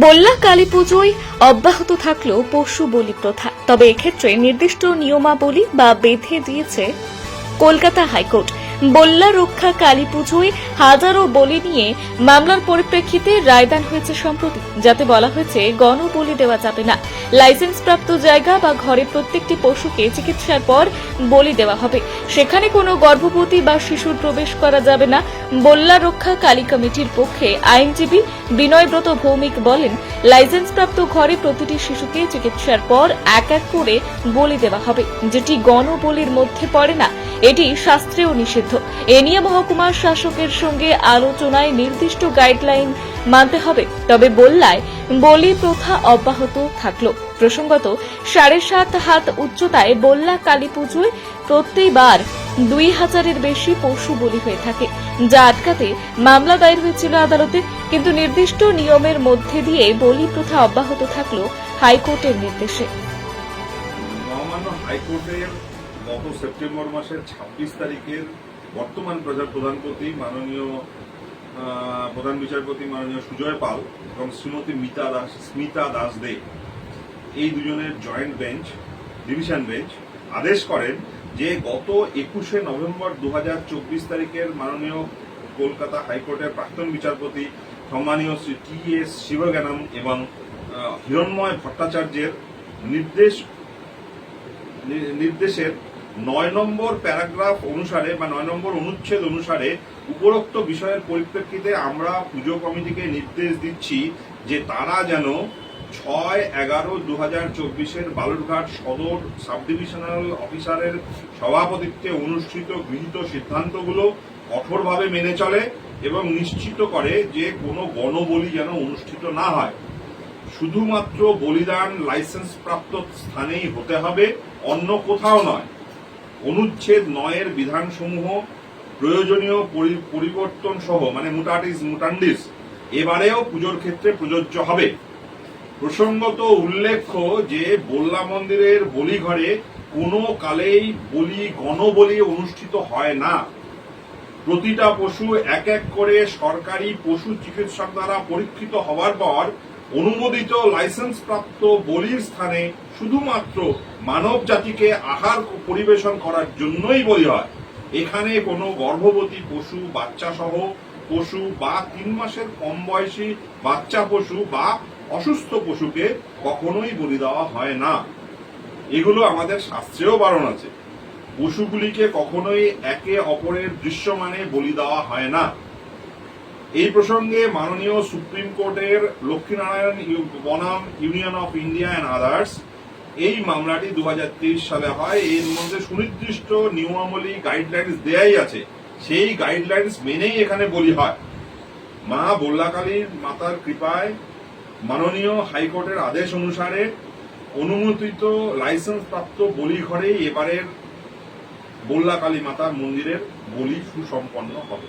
বল্লা কালী পুজোয় অব্যাহত থাকলেও পশু বলি প্রথা। তবে এক্ষেত্রে নির্দিষ্ট নিয়মাবলী বা বেঁধে দিয়েছে কলকাতা হাইকোর্ট। বল্লা রক্ষা কালী পুজোয় হাজারো বলি নিয়ে মামলার পরিপ্রেক্ষিতে রায়দান হয়েছে সম্প্রতি, যাতে বলা হয়েছে গণবলি দেওয়া যাবে না। লাইসেন্সপ্রাপ্ত জায়গা বা ঘরে প্রত্যেকটি পশুকে চিকিৎসার পর বলি দেওয়া হবে। সেখানে কোনো গর্ভবতী বা শিশুর প্রবেশ করা যাবে না। বল্লা রক্ষা কালী কমিটির পক্ষে আইনজীবী বিনয়ব্রত ভৌমিক বলেন, লাইসেন্সপ্রাপ্ত ঘরে প্রতিটি শিশুকে চিকিৎসার পর এক এক করে বলি দেওয়া হবে। যেটি গণবলির মধ্যে পড়ে না এটি শাস্ত্রেও নিষিদ্ধ। এ নিয়ে মহকুমার শাসকের সঙ্গে আলোচনায় নির্দিষ্ট গাইডলাইন মানতে হবে। তবে বল্লায়, বলি প্রথা অব্যাহত থাকল। প্রসঙ্গত, সাড়ে সাত হাত উচ্চতায় বল্লা কালী পুজোয় প্রত্যেকবার দুই হাজারের বেশি পশু বলি হয়ে থাকে, যা আটকাতে মামলা দায়ের হয়েছিল আদালতে। কিন্তু নির্দিষ্ট নিয়মের মধ্যে দিয়ে বলি প্রথা অব্যাহত থাকল হাইকোর্টের নির্দেশে। হাইকোর্টের গত সেপ্টেম্বর মাসের ছাব্বিশ তারিখের বর্তমান প্রধানপতি মাননীয় প্রধান বিচারপতি মাননীয় সুজয় পাল এবং শ্রীমতী মিতা দাস, স্মিতা দাস দে, এই দুজনের জয়েন্ট বেঞ্চ, ডিভিশন বেঞ্চ আদেশ করেন যে গত একুশে নভেম্বর দু চব্বিশ তারিখের মাননীয় কলকাতা হাইকোর্টের প্রাক্তন বিচারপতি সম্মানীয় শ্রী টি এস শিবজ্ঞানম এবং হিরণময় ভট্টাচার্যের নির্দেশ নির্দেশের নয় নম্বর প্যারাগ্রাফ অনুসারে বা নয় নম্বর অনুচ্ছেদ অনুসারে উপরোক্ত বিষয়ের পরিপ্রেক্ষিতে আমরা পুজো কমিটিকে নির্দেশ দিচ্ছি যে তারা যেন ছয় এগারো দু হাজার চব্বিশের বালুরঘাট সদর সাব ডিভিশনাল অফিসারের সভাপতিত্বে অনুষ্ঠিত গৃহীত সিদ্ধান্তগুলো কঠোরভাবে মেনে চলে এবং নিশ্চিত করে যে কোনো গণবলি যেন অনুষ্ঠিত না হয়। শুধুমাত্র বলিদান লাইসেন্স প্রাপ্ত স্থানেই হতে হবে, অন্য কোথাও নয়। অনুচ্ছেদ নয়ের বিধানসমূহ প্রয়োজনীয় পরি- পরিবর্তন সহ মানে মুটাটিস মুটান্ডিস এবারেও পুজোর ক্ষেত্রে প্রযোজ্য হবে। প্রসঙ্গত উল্লেখ্য যে বল্লা মন্দিরের বলিঘরে কোনো কালেই বলি গণবলি অনুষ্ঠিত হয় না। প্রতিটা পশু এক এক করে সরকারি পশু চিকিৎসক দ্বারা পরীক্ষিত হওয়ার পর অনুমোদিত লাইসেন্স প্রাপ্ত বলির স্থানে শুধুমাত্র মানব জাতিকে আহার পরিবেশন করার জন্যই বলি হয়। এখানে কোনো গর্ভবতী পশু বাচ্চা সহ পশু বা তিন মাসের কম বয়সী বাচ্চা পশু বা অসুস্থ পশুকে কখনোই বলি দেওয়া হয় না। এগুলো আমাদের শাস্ত্রেও বারণ আছে। পশুগুলিকে কখনোই একে অপরের দৃশ্যমানে বলি দেওয়া হয় না। এই প্রসঙ্গে মাননীয় সুপ্রিম কোর্টের লক্ষ্মীনারায়ণ বনাম, Union of India and others. এই মামলাটি দু হাজার তেইশ সালে হয়। এর মধ্যে সুনির্দিষ্ট নিয়মাবলী গাইডলাইন্স দেয়াই আছে। সেই গাইডলাইন্স মেনেই এখানে বলি হয়। মা বল্লাকালীর মাতার কৃপায় মাননীয় হাইকোর্টের আদেশ অনুসারে অনুমোদিত লাইসেন্স প্রাপ্ত বলি ঘরেই এবারের বল্লাকালী মাতার মন্দিরের বলি সুসম্পন্ন হবে।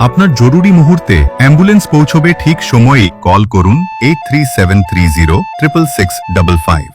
আপনার জরুরি মুহূর্তে অ্যাম্বুলেন্স পৌঁছবে ঠিক সময়ে কল করুন eight three seven three zero triple six double five